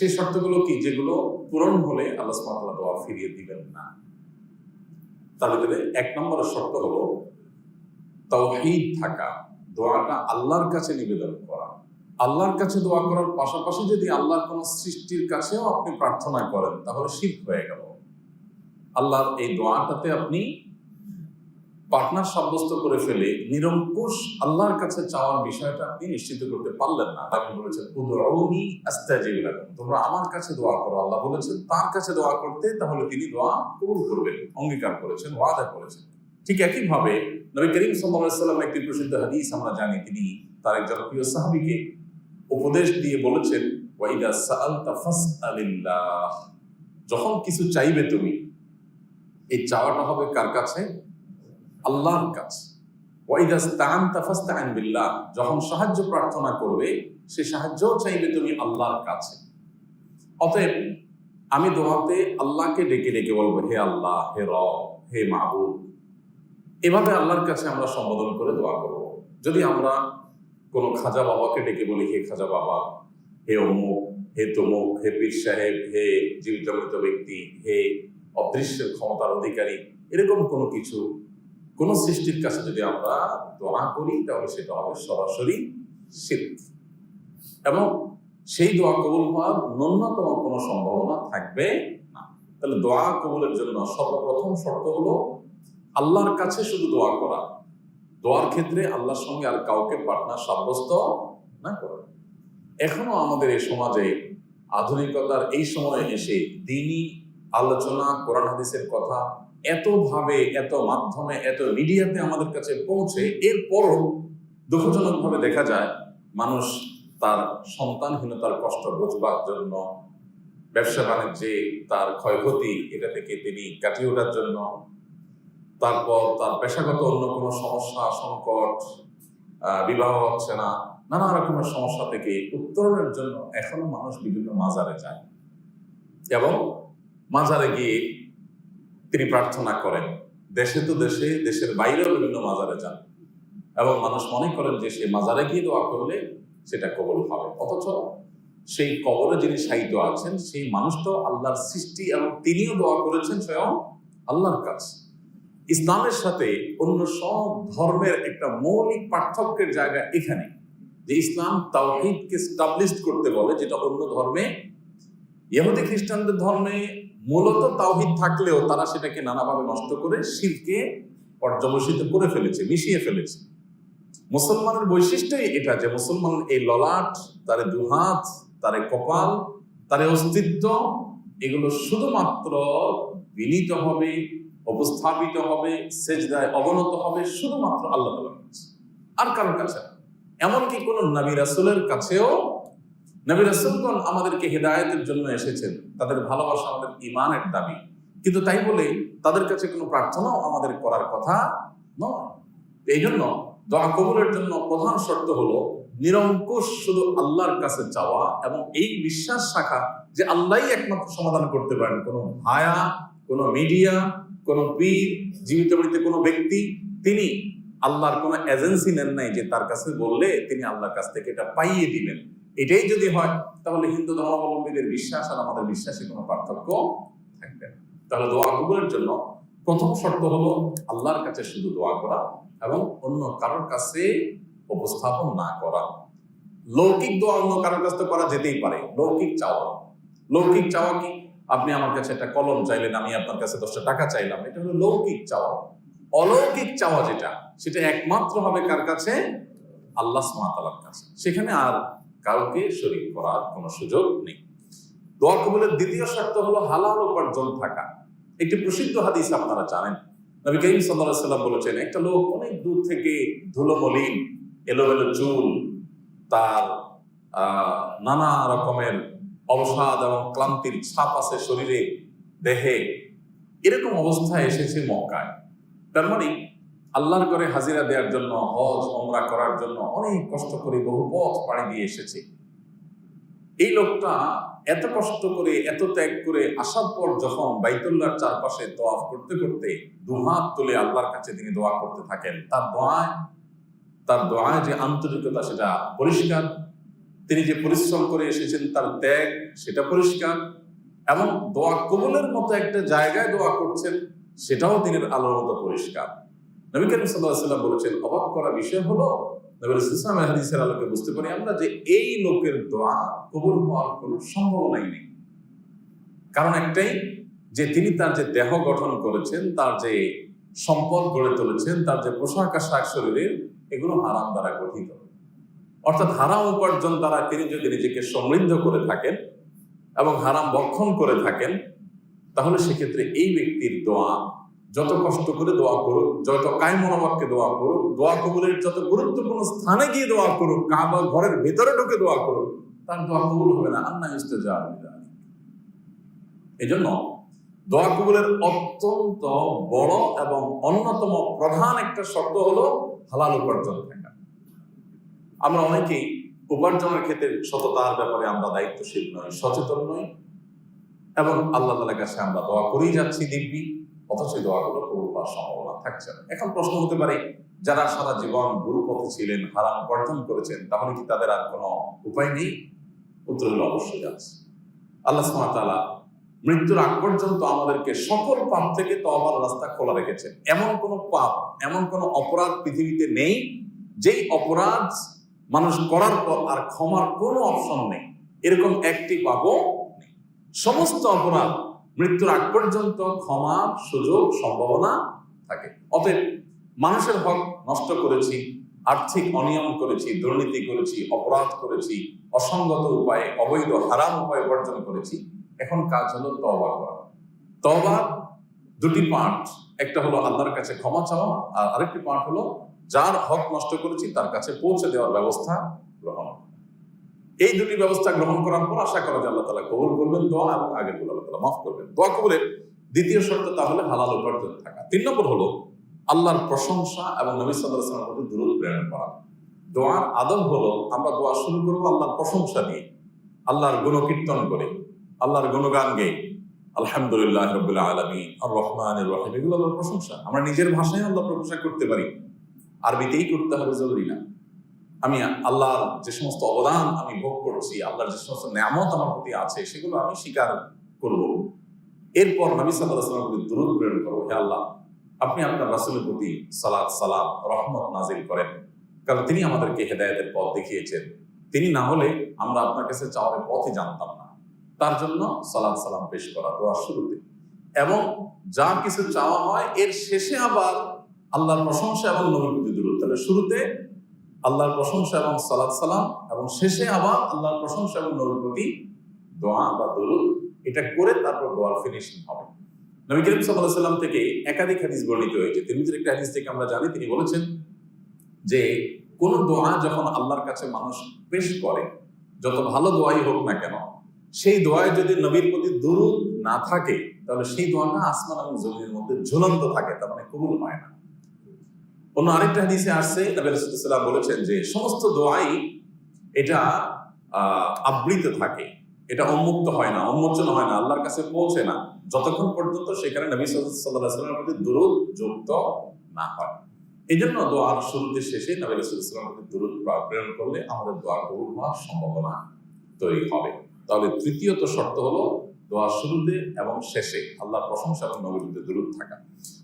সেই শর্তগুলো কি? যেগুলো পূরণ হলে আল্লাহ সুবহানাহু দোয়া ফিরিয়ে দিবেন না। ভিতরে এক নম্বরের শর্ত হলো তাওহীদ থাকা, দোয়াটা আল্লাহর কাছে নিবেদন করা। আল্লাহর কাছে দোয়া করার পাশাপাশি যদি আল্লাহর কোন সৃষ্টির কাছেও আপনি প্রার্থনা করেন, তাহলে শিব হয়ে গেল। আল্লাহর এই দোয়াটাতে আপনি পার্টনার সাব্যস্ত করে ফেলে নিরঙ্কুশ আল্লাহর কাছে চাওয়ার বিষয়টা আপনি নিশ্চিত করতে পারলেন না। আপনি বলেছেন, উদউনি আস্তাজিব লাকুম। তোমরা আমার কাছে দোয়া করো। আল্লাহ বলেছেন, তার কাছে দোয়া করতে তাহলে তিনি দোয়া কবুল করবেন। অঙ্গীকার করেছেন, ওয়াদা করেছেন। ঠিক একই ভাবে নবী করিম সাল্লামের একটি প্রসিদ্ধ হাদিস আমরা জানি, তিনি তার একজন প্রিয় সাহাবীকে উপদেশ দিয়ে বলেছেন যখন কিছু চাইবে তুমি, এই চাওয়াটা হবে কার কাছে? আল্লাহর কাছে যখন সাহায্য প্রার্থনা করবে, সে সাহায্য চাইবে তুমি আল্লাহর কাছে। অতএব, আমি দোয়াতে আল্লাহকে ডেকে ডেকে বলব, হে আল্লাহ, হে রব, হে মাহবুব। এভাবে আল্লাহর কাছে আমরা সম্বোধন করে দোয়া করব। যদি আমরা কোনো খাজা বাবাকে ডেকে বলি, হে খাজা বাবা, হে অমুক, হে তমুক, হে পীর সাহেব, হে জীবিত ব্যক্তি, হে অদৃশ্যের ক্ষমতার অধিকারী, এরকম কোনো কিছু কোন সৃষ্টির কাছে যদি আমরা দোয়া করি, তাহলে সেটা হবে সরাসরি শিরক। এবং সেই দোয়া কবুল হওয়ার ন্যূনতম কোনো সম্ভাবনা থাকবে না। তাহলে দোয়া কবুলের জন্য সর্বপ্রথম শর্ত হলো আল্লাহর কাছে শুধু দোয়া করা। দোয়ার ক্ষেত্রে আল্লাহর সঙ্গে আর কাউকে পার্টনার সাব্যস্ত না করা। এখনও আমাদের এই সমাজে আধুনিকতার এই সময়ে এসে দিনই আলোচনা, কোরআন, হাদিসের কথা এত ভাবে এত মাধ্যমে, এত মিডিয়াতে আমাদের কাছে পৌঁছে এরপরও দুঃখজনক ভাবে দেখা যায়, মানুষ তার সন্তানহীনতার কষ্ট বোঝবার জন্য, ব্যবসা বাণিজ্যে তার ক্ষয়ক্ষতি এটা থেকে তিনি কাটিয়ে ওঠার জন্য, তারপর তার পেশাগত অন্য কোনো সমস্যা, সংকট বিবাহ হচ্ছে না, নানা রকমের সমস্যা থেকে উত্তরণের জন্য এখনও মানুষ বিভিন্ন মাজারে যায়। এবং মাজারে গিয়ে তিনি প্রার্থনা করেন। দেশে তো দেশে, দেশের বাইরেও বিভিন্ন মাজারে যান। এবং মানুষ মনে করেন যে সে মাজারে গিয়ে দোয়া করলে সেটা কবল হবে। অথচ সেই কবরে যিনি সাহিত্য আছেন, সেই মানুষটাও আল্লাহর সৃষ্টি এবং তিনিও দোয়া করেছেন স্বয়ং আল্লাহর কাছে। ইসলামের সাথে অন্য সব ধর্মের একটা মৌলিক পার্থক্যের জায়গা এখানে। যে ইসলাম তাওহীদকে স্টাবলিশ করতে বলে, যেটা অন্য ধর্মে, ইহুদি খ্রিস্টানদের ধর্মে মূলত তাওহিদ থাকলেও তারা সেটাকে নানাভাবে নষ্ট করে শিরকে পর্যবসিত করে ফেলেছে, মিশিয়ে ফেলেছে। মুসলমানের বৈশিষ্ট্যই এটা যে মুসলমান এই ললাট, তার দুহাত, তার কপাল, তার অস্তিত্ব, এগুলো শুধুমাত্র বিনীত হবে, উপস্থাপিত হবে, সেজদায় অবনত হবে শুধুমাত্র আল্লাহ তালার কাছে। আর কারোর কাছে এমনকি কোন নবী রাসুলের কাছেও নবী রাসুলগণ আমাদেরকে হেদায়তের জন্য এসেছেন। তাদের ভালোবাসা আমাদের ইমানের দাবি। কিন্তু তাই বলে তাদের কাছে কোনো প্রার্থনাও আমাদের করার কথা নয়। এই জন্য দোয়া কবুলের জন্য প্রধান শর্ত হলো নিরঙ্কুশ শুধু আল্লাহর কাছে যাওয়া এবং এই বিশ্বাস শাখা যে আল্লাহই একমাত্র সমাধান করতে পারেন। কোনো ভায়া, কোনো মিডিয়া, কোনো পীর, জীবিত মৃত কোনো ব্যক্তি, তিনি আল্লাহর কোনো এজেন্সি নেন নাই যে তার কাছে বললে তিনি আল্লাহর কাছ থেকে এটা পাইয়ে দিবেন। এটাই যদি হয়, তাহলে হিন্দু ধর্মাবলম্বীদের বিশ্বাস আর আমাদের বিশ্বাসে কোনো পার্থক্য থাকবে তাহলে দোয়া কবুলের জন্য প্রথম শর্ত হলো আল্লাহর কাছে শুধু দোয়া করা এবং অন্য কারোর কাছে উপস্থাপন না করা। লৌকিক দোয়া অন্য কারোর কাছে করা যেতেই পারে, লৌকিক চাওয়া। লৌকিক চাওয়া কি? আপনি আমার কাছে একটা কলম চাইলেন, আমি আপনার কাছে দশটা টাকা চাইলাম, এটা হলো লৌকিক চাওয়া। অলৌকিক চাওয়া যেটা, সেটা একমাত্র হবে কার কাছে? আল্লাহ কাছে। সেখানে আর কাউকে শরীক করার কোনো সুযোগ নেই। দোয়া কবুলের দ্বিতীয় শর্ত হলো হালাল উপার্জন থাকা। একটি প্রসিদ্ধ হাদিস আপনারা জানেন। নবী করিম আলাইহি সাল্লাম বলেছেন, একটা লোক অনেক দূর থেকে ধুলো মলিন এলোমেলো চুল, তার নানা রকমের অবসাদ এবং ক্লান্তির ছাপ আছে শরীরে, দেহে। এরকম অবস্থায় এসেছে মক্কায়। তার মানে আল্লাহর করে হাজিরা দেওয়ার জন্য, হজ ওমরা করার জন্য অনেক কষ্ট করে বহু পথ পাড়ি দিয়ে এসেছে। এই লোকটা এত কষ্ট করে, এত ত্যাগ করে আসার পর যখন বাইতুল্লাহর চারপাশে দোয়াফ করতে করতে দুহাত তুলে আল্লাহর কাছে তিনি দোয়া করতে থাকেন, তার দোয়ায় তার দোয়ায় যে আন্তরিকতা সেটা পরিষ্কার। তিনি যে পরিশ্রম করে এসেছেন, তার ত্যাগ সেটা পরিষ্কার। এবং দোয়া কবুলের মতো একটা জায়গায় দোয়া করছেন, সেটাও দিনের আলোর মতো পরিষ্কার। নবী করিম সাল্লাহ বলেছেন, অবাক করা বিষয় হলো, নবী ইসলাম হাদিসের আলোকে বুঝতে পারি আমরা যে এই লোকের দোয়া কবুল হওয়ার কোনো সম্ভাবনাই নেই। কারণ একটাই, যে তিনি তার যে দেহ গঠন করেছেন, তার যে সম্পদ গড়ে তুলেছেন, তার যে পোশাক আশাক শরীরের, এগুলো হারাম দ্বারা গঠিত। অর্থাৎ হারাম উপার্জন দ্বারা তিনি যদি নিজেকে সমৃদ্ধ করে থাকেন এবং হারাম বক্ষণ করে থাকেন, তাহলে সেক্ষেত্রে এই ব্যক্তির দোয়া যত কষ্ট করে দোয়া করুক, যত কায় মনোবাক্যে দোয়া করুক, দোয়া কবুলের যত গুরুত্বপূর্ণ স্থানে গিয়ে দোয়া করুক, কাবা ঘরের ভেতরে ঢুকে দোয়া করুক, তার দোয়া কবুল হবে না। আন্না ইস্তেজা এই জন্য দোয়া কবুলের অত্যন্ত বড় এবং অন্যতম প্রধান একটা শর্ত হলো হালাল উপার্জন থাকা। আমরা অনেকেই উপার্জনের ক্ষেত্রে সততার ব্যাপারে আমরা দায়িত্বশীল নই, সচেতন নই এবং আল্লাহ তালার কাছে আমরা দোয়া করেই যাচ্ছি দিব্যি। অথচ এই দোয়াগুলো কবুল হওয়ার সম্ভাবনা থাকছে না। এখন প্রশ্ন হতে পারে, যারা সারা জীবন ভুল পথে ছিলেন, হারাম উপার্জন করেছেন, তাহলে কি তাদের আর কোনো উপায় নেই? উত্তর হলো অবশ্যই আছে। আল্লাহ সুবহানাহু মৃত্যুর আগ পর্যন্ত আমাদেরকে সকল পাপ থেকে তওবার রাস্তা খোলা রেখেছেন। এমন কোন পাপ, এমন কোন অপরাধ পৃথিবীতে নেই, যেই অপরাধ মানুষ করার পর আর ক্ষমার কোনো অপশন নেই। এরকম একটি পাপও নেই। সমস্ত অপরাধ মৃত্যুর আগ পর্যন্ত ক্ষমা, সুযোগ, সম্ভাবনা থাকে। অতএব মানুষের হক নষ্ট করেছি, আর্থিক অনিয়ম করেছি, দুর্নীতি করেছি, অপরাধ করেছি, অসঙ্গত উপায়ে, অবৈধ, হারাম উপায়ে অর্জন করেছি, এখন কাজ হলো তবা করা। তবা দুটি পার্ট একটা হলো আল্লাহর কাছে ক্ষমা চাওয়া, আর আরেকটি পার্ট হলো, যার হক নষ্ট করেছি তার কাছে পৌঁছে দেওয়ার ব্যবস্থা গ্রহণ। এই দুটি ব্যবস্থা গ্রহণ করার পর আশা করা যায় আল্লাহ তালা কবুল করবেন, দোয়া এবং আগেরগুলো আল্লাহ তালা মাফ করবেন। দোয়া কবুলের দ্বিতীয় শর্ত তাহলে হালাল উপার্জন থাকা। তিন নম্বর হলো আল্লাহর প্রশংসা এবং নবী সাল্লাহ প্রতি দূরত প্রেরণ করা। দোয়ার আদব হলো আমরা দোয়া শুরু করব আল্লাহর প্রশংসা দিয়ে আল্লাহর গুণকীর্তন করে, আল্লাহর গুণগান গেয়ে। আলহামদুলিল্লাহ রবিল্লা আলমী আর রহমান রহিম, এগুলো আল্লাহর প্রশংসা। আমরা নিজের ভাষায় আল্লাহ প্রশংসা করতে পারি। আরবিতেই করতে হবে, জরুরি না। আমি আল্লাহর যে সমস্ত অবদান আমি ভোগ করছি, আল্লাহর যে সমস্ত নামত আমার প্রতি আছে, সেগুলো আমি স্বীকার করব। এরপর নবী সাল্লাহ প্রতি দূরত প্রেরণ করব, হে আল্লাহ, আপনি আপনার রাসুলের প্রতি সালাদ সালাম, রহমত নাজিল করেন। কারণ তিনি আমাদেরকে হেদায়তের পথ দেখিয়েছেন। তিনি না হলে আমরা আপনার কাছে চাওয়ার পথই জানতাম না। তার জন্য সালাদ সালাম পেশ করা দোয়ার শুরুতে। এবং যা কিছু চাওয়া হয়, এর শেষে আবার আল্লাহর প্রশংসা এবং নবীর প্রতি দূরত তাহলে শুরুতে আল্লাহর প্রশংসা এবং সালাদ সালাম, এবং শেষে আবার আল্লাহর প্রশংসা এবং নবীর প্রতি দোয়া বা দরুদ, এটা করে তারপর দোয়ার ফিনিশিং হবে। নবী করিম সাল্লাহ সাল্লাম থেকে একাধিক হাদিস বর্ণিত হয়েছে। তিনি একটা হাদিস থেকে আমরা জানি, তিনি বলেছেন যে, কোন দোয়া যখন আল্লাহর কাছে মানুষ পেশ করে, যত ভালো দোয়াই হোক না কেন, সেই দোয়ায় যদি নবীর প্রতি দুরুদ না থাকে, তাহলে সেই দোয়াটা আসমান এবং জমিনের মধ্যে ঝুলন্ত থাকে, তার মানে কবুল হয় না। অন্য আরেকটা হাদিসে আসছে, নবী বলেছেন যে সমস্ত দোয়াই এটা আবৃত থাকে। এটা উন্মুক্ত হয় না, উন্মোচন হয় না, আল্লাহর কাছে পৌঁছে না। যতক্ষণ পর্যন্ত সেখানে নবী সাল্লাহ সাল্লামের প্রতি দুরুদ যুক্ত না হয়। এই জন্য দোয়ার শুরুতে শেষে নবী রাসূলুল্লাহ প্রতি দুরুদ প্রেরণ করলে আমাদের দোয়া কবুল হওয়ার সম্ভাবনা তৈরি হবে। তাহলে তৃতীয়ত শর্ত হলো দোয়ার শুরুতে এবং শেষে আল্লাহর প্রশংসা এবং নবীর দুরুদ থাকা।